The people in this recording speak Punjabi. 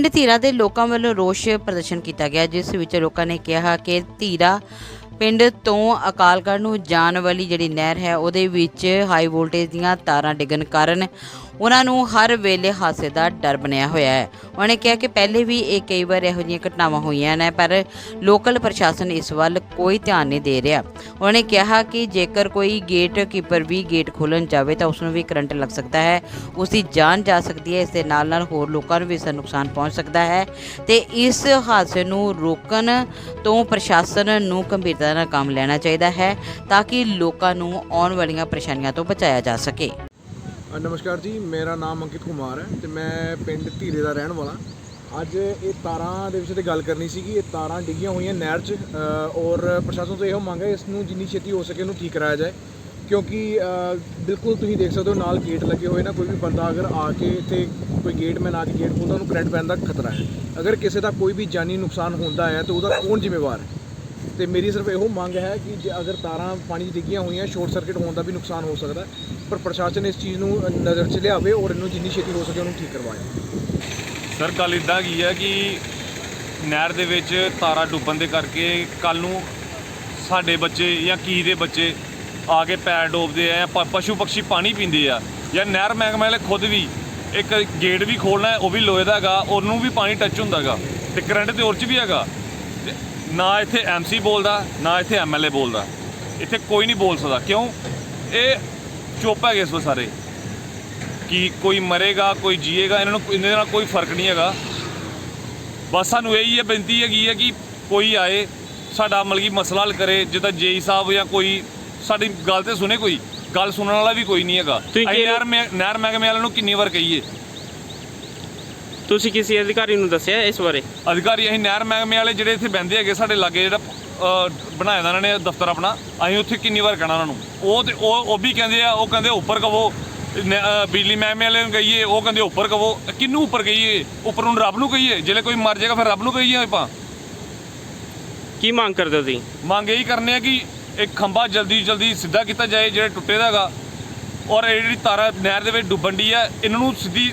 ਪਿੰਡ ਧੀਰਾ ਦੇ ਲੋਕਾਂ ਵੱਲੋਂ ਰੋਸ ਪ੍ਰਦਰਸ਼ਨ ਕੀਤਾ ਗਿਆ, ਜਿਸ ਵਿੱਚ ਲੋਕਾਂ ਨੇ ਕਿਹਾ ਕਿ ਧੀਰਾ ਪਿੰਡ ਤੋਂ ਅਕਾਲਗੜ੍ਹ ਨੂੰ ਜਾਣ ਵਾਲੀ ਜਿਹੜੀ ਨਹਿਰ ਹੈ, ਉਹਦੇ ਵਿੱਚ ਹਾਈ ਵੋਲਟੇਜ ਦੀਆਂ ਤਾਰਾਂ ਡਿੱਗਣ ਕਾਰਨ ਉਹਨਾਂ ਨੂੰ ਹਰ ਵੇਲੇ ਹਾਦਸੇ ਦਾ ਡਰ ਬਣਿਆ ਹੋਇਆ ਹੈ। ਉਹਨੇ ਕਿਹਾ ਕਿ ਪਹਿਲੇ ਵੀ ਇਹ ਕਈ ਵਾਰ ਇਹੋ ਜਿਹੀਆਂ ਘਟਨਾਵਾਂ ਹੋਈਆਂ ਨੇ, ਪਰ ਲੋਕਲ ਪ੍ਰਸ਼ਾਸਨ ਇਸ ਵੱਲ ਕੋਈ ਧਿਆਨ ਨਹੀਂ ਦੇ ਰਿਹਾ। ਉਹਨੇ ਕਿਹਾ ਕਿ ਜੇਕਰ ਕੋਈ ਗੇਟ ਕੀਪਰ ਵੀ ਗੇਟ ਖੋਲ੍ਹਣ ਜਾਵੇ ਤਾਂ ਉਸ ਨੂੰ ਵੀ ਕਰੰਟ ਲੱਗ ਸਕਦਾ ਹੈ। ਉਸ ਦੀ ਜਾਨ ਜਾ ਸਕਦੀ ਹੈ, ਇਸ ਦੇ ਨਾਲ ਨਾਲ ਹੋਰ ਲੋਕਾਂ ਨੂੰ ਵੀ ਇਸ ਦਾ ਨੁਕਸਾਨ ਪਹੁੰਚ ਸਕਦਾ ਹੈ ਤੇ ਇਸ ਹਾਦਸੇ ਨੂੰ ਰੋਕਣ ਤੋਂ ਪ੍ਰਸ਼ਾਸਨ ਨੂੰ ਗੰਭੀਰਤਾ ਨਾਲ ਕੰਮ ਲੈਣਾ ਚਾਹੀਦਾ ਹੈ ਤਾਂ ਕਿ ਲੋਕਾਂ ਨੂੰ ਆਉਣ ਵਾਲੀਆਂ ਪਰੇਸ਼ਾਨੀਆਂ ਤੋਂ ਬਚਾਇਆ ਜਾ ਸਕੇ। ਨਮਸਕਾਰ ਜੀ, ਮੇਰਾ ਨਾਮ ਅੰਕਿਤ ਕੁਮਾਰ ਹੈ ਤੇ ਮੈਂ ਪਿੰਡ ਧੀਰੇ ਦਾ ਰਹਿਣ ਵਾਲਾ। ਅੱਜ ਇਹ ਤਾਰਾਂ ਦੇ ਵਿਸ਼ੇ ਤੇ ਗੱਲ ਕਰਨੀ ਸੀਗੀ, ਇਹ ਤਾਰਾਂ ਡਿੱਗੀਆਂ ਹੋਈਆਂ ਨਹਿਰ 'ਚ ਔਰ ਪ੍ਰਸ਼ਾਸਨ ਤੋਂ ਇਹੋ ਮੰਗ ਹੈ ਇਸ ਨੂੰ ਜਿੰਨੀ ਛੇਤੀ ਹੋ ਸਕੇ ਇਹਨੂੰ ਠੀਕ ਕਰਾਇਆ ਜਾਏ। ਕਿਉਂਕਿ ਬਿਲਕੁਲ ਤੁਸੀਂ ਦੇਖ ਸਕਦੇ ਹੋ, ਨਾਲ ਗੇਟ ਲੱਗੇ ਹੋਏ ਨਾ, ਕੋਈ ਵੀ ਬੰਦਾ ਅਗਰ ਆ ਕੇ ਇੱਥੇ ਕੋਈ ਗੇਟਮੈਨ ਆ ਕੇ ਗੇਟ ਖੋਲ੍ਹਦਾ ਉਹਨੂੰ ਕਰੰਟ ਪੈਣ ਦਾ ਖਤਰਾ ਹੈ। ਅਗਰ ਕਿਸੇ ਦਾ ਕੋਈ ਵੀ ਜਾਨੀ ਨੁਕਸਾਨ ਹੁੰਦਾ ਹੈ, ਤਾਂ ਉਹਦਾ ਕੌਣ ਜ਼ਿੰਮੇਵਾਰ ਹੈ? ਤੇ ਮੇਰੀ ਸਿਰਫ ਇਹੋ ਮੰਗ ਹੈ ਕਿ ਜੇ ਅਗਰ ਤਾਰਾਂ ਪਾਣੀ 'ਚ ਡਿੱਗੀਆਂ ਹੋਈਆਂ, ਸ਼ਾਰਟ ਸਰਕਟ ਹੋਣ ਦਾ ਵੀ ਨੁਕਸਾਨ ਹੋ ਸਕਦਾ ਪਰ ਪ੍ਰਸ਼ਾਸਨ ਇਸ ਚੀਜ਼ ਨੂੰ ਨਜ਼ਰ 'ਚ ਲਿਆਵੇ ਔਰ ਇਹਨੂੰ ਜਿੰਨੀ ਛੇਤੀ ਹੋ ਸਕੇ ਉਹਨੂੰ ਠੀਕ ਕਰਵਾਏ। ਸਰ, ਗੱਲ ਇਦਾਂ ਕੀ ਹੈ ਕਿ ਨਹਿਰ ਦੇ ਵਿੱਚ ਤਾਰਾਂ ਡੁੱਬਣ ਦੇ ਕਰਕੇ ਕੱਲ ਨੂੰ ਸਾਡੇ ਬੱਚੇ ਜਾਂ ਕੀ ਦੇ ਬੱਚੇ ਆ ਕੇ ਪੈਰ ਡੋਬਦੇ ਆ ਪ- ਪਸ਼ੂ ਪਕਸ਼ੀ ਪਾਣੀ ਪੀਂਦੇ ਆ ਜਾਂ ਨਹਿਰ ਮਹਿਕਮੇ ਵਾਲੇ ਖੁਦ ਵੀ ਇੱਕ ਗੇਟ ਵੀ ਖੋਲਣਾ ਉਹ ਵੀ ਲੋਹੇ ਦਾ ਹੈਗਾ, ਉਹਨੂੰ ਵੀ ਪਾਣੀ ਟੱਚ ਹੁੰਦਾ ਹੈਗਾ ਤੇ ਕਰੰਟ ਤੇ ਉਹ 'ਚ ਵੀ ਹੈਗਾ। ਨਾ ਇੱਥੇ ਐਮਸੀ ਬੋਲਦਾ ਨਾ ਇੱਥੇ ਐਮਐਲਏ ਬੋਲਦਾ। ਇੱਥੇ ਕੋਈ ਨਹੀਂ ਬੋਲ ਸਕਦਾ। ਕਿਉਂ? ਇਹ ਚੁੱਪ ਹੈਗੇ ਇਸ ਵੇਲੇ ਸਾਰੇ। ਕਿ ਕੋਈ ਮਰੇਗਾ ਕੋਈ ਜੀਏਗਾ ਇਹਨਾਂ ਨੂੰ ਇਹਨਾਂ ਨਾਲ ਕੋਈ ਫ਼ਰਕ ਨਹੀਂ ਹੈਗਾ। ਬਸ ਸਾਨੂੰ ਇਹੀ ਹੈ ਬੇਨਤੀ ਹੈਗੀ ਹੈ ਕਿ ਕੋਈ ਆਏ ਸਾਡਾ ਮਤਲਬ ਕਿ ਮਸਲਾ ਹੱਲ ਕਰੇ। ਜਿੱਦਾਂ ਜੇਈ ਸਾਹਿਬ ਜਾਂ ਕੋਈ ਸਾਡੀ ਗੱਲ ਤੇ ਸੁਣੇ ਕੋਈ। ਗੱਲ ਸੁਣਨ ਵਾਲਾ ਵੀ ਕੋਈ ਨਹੀਂ ਹੈਗਾ। ਅਸੀਂ ਨਹਿਰ ਮਹਿ- ਨਹਿਰ ਮਹਿਕਮੇ ਵਾਲਿਆਂ ਨੂੰ ਕਿੰਨੀ ਵਾਰ ਕਹੀਏ? ਤੁਸੀਂ ਕਿਸੇ ਅਧਿਕਾਰੀ ਨੂੰ ਦੱਸਿਆ ਇਸ ਬਾਰੇ? ਅਧਿਕਾਰੀ ਅਸੀਂ ਨਹਿਰ ਮਹਿਕਮੇ ਵਾਲੇ ਜਿਹੜੇ ਇੱਥੇ ਬਹਿੰਦੇ ਹੈਗੇ ਸਾਡੇ ਲਾਗੇ ਜਿਹੜਾ ਅਹ, ਬਣਾਇਆ ਦਾ ਇਹਨਾਂ ਨੇ ਦਫ਼ਤਰ ਆਪਣਾ ਅਸੀਂ ਉੱਥੇ ਕਿੰਨੀ ਵਾਰ ਕਹਿਣਾ ਉਹਨਾਂ ਨੂੰ। ਉਹ ਤੇ ਉਹ ਉਹ ਵੀ ਕਹਿੰਦੇ ਆ ਉਹ ਕਹਿੰਦੇ ਉੱਪਰ ਕਵੋ ਨ- ਅਹ, ਬਿਜਲੀ ਮਹਿਕਮੇ ਵਾਲੇ ਨੂੰ ਕਹੀਏ ਉਹ ਕਹਿੰਦੇ ਉੱਪਰ ਕਵੋ। ਕਿਹਨੂੰ ਉੱਪਰ ਕਹੀਏ? ਉੱਪਰ ਨੂੰ ਰੱਬ ਨੂੰ ਕਹੀਏ? ਜਿਹੜੇ ਕੋਈ ਮਰ ਜਾਏਗਾ ਫਿਰ ਰੱਬ ਨੂੰ ਕਹੀਏ ਆਪਾਂ। ਕੀ ਮੰਗ ਕਰਦੇ ਹੋ ਤੁਸੀਂ? ਮੰਗ ਇਹੀ ਕਰਨੇ ਆ ਕਿ ਇੱਕ ਖੰਭਾ ਜਲਦੀ ਜਲਦੀ ਸਿੱਧਾ ਕੀਤਾ ਜਾਏ ਜਿਹੜੇ ਟੁੱਟੇ ਦਾ ਹੈਗਾ ਔਰ ਇਹ ਜਿਹੜੀ ਤਾਰਾ ਨਹਿਰ ਦੇ ਵਿੱਚ ਡੁੱਬਣ ਦੀ ਹੈ ਇਹਨਾਂ ਨੂੰ ਸਿੱਧੀ